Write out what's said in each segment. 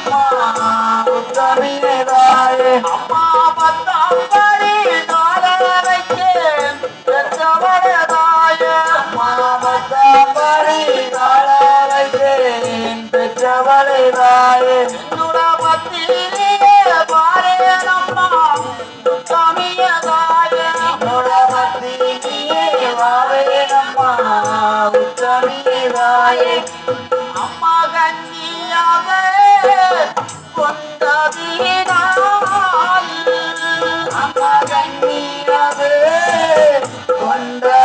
அம்மா உத்தமிதாயே அம்மா பத்தாம் படி நாள வைக்கே பெற்றவனதாயே அம்மா பத்தாம் படி நாள வைக்கே பெற்றவனதாயே துரபத்திலே பாரேனம்மா உத்தமியதாயே துரபத்திலே பாரேனம்மா உத்தமியதாயே அந்த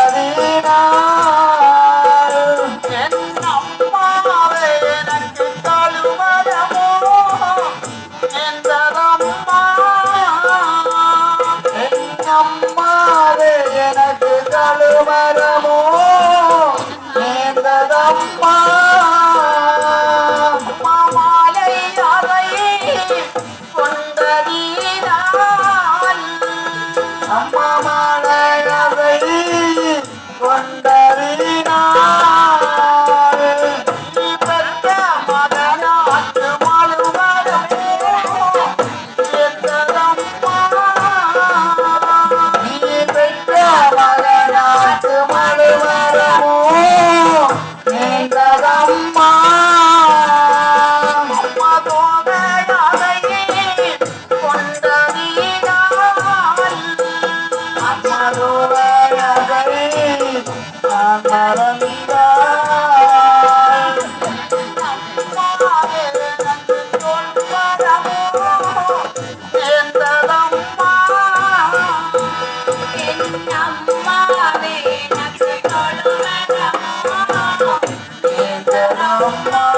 নাম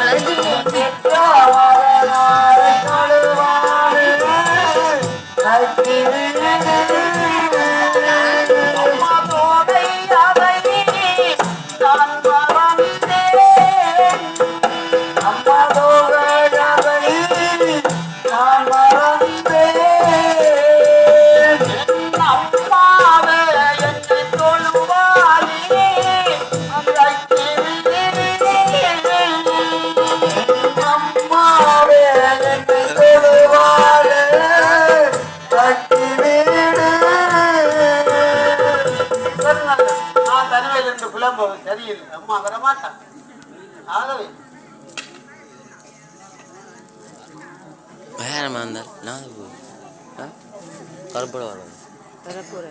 வளர்ந்து உடம்பு சரியில்லை. அம்மா வர மாட்டாங்க. ஆகவே கருப்பட வரும் கருப்பட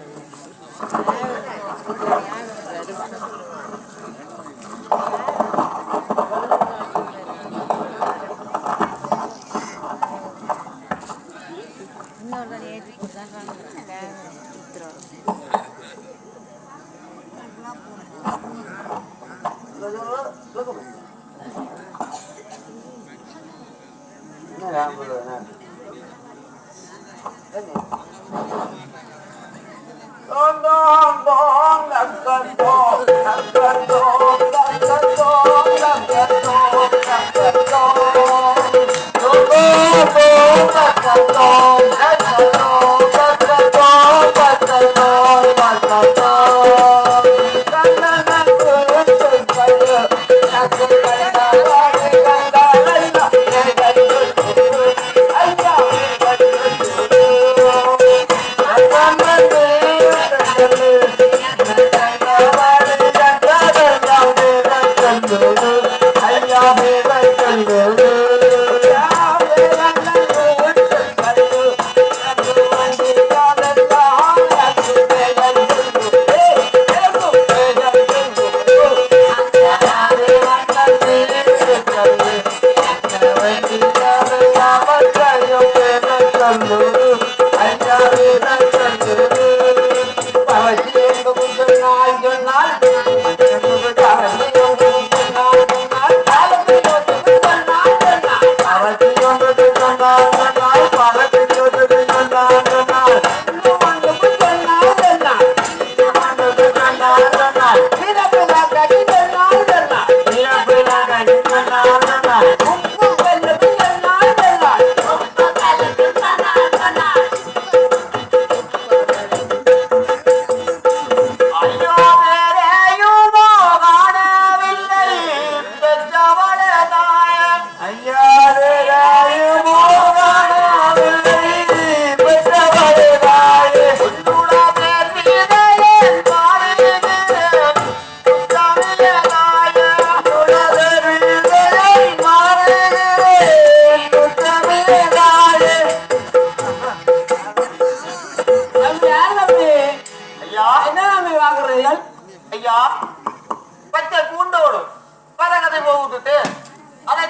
Oh Come on.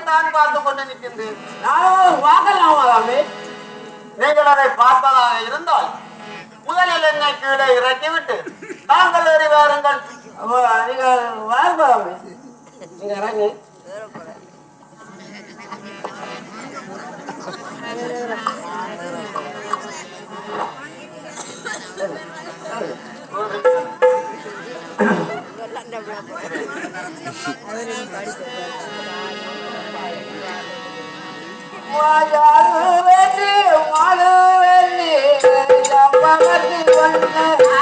கொண்டு நிற்கின்றேன். நானும் பார்க்கலாமா தம்பி நீங்கள் அதை பார்ப்பதாக இருந்தால் முதலில் என்னை கீழே இறக்கிவிட்டு தாங்கள் ஏறி வாருங்கள். அப்போ நீங்க வாருப்பா தம்பி நீங்க இறங்கு. மாயாரு வெள்ளி மாலு வெள்ளி சம்பவத்தில் வந்த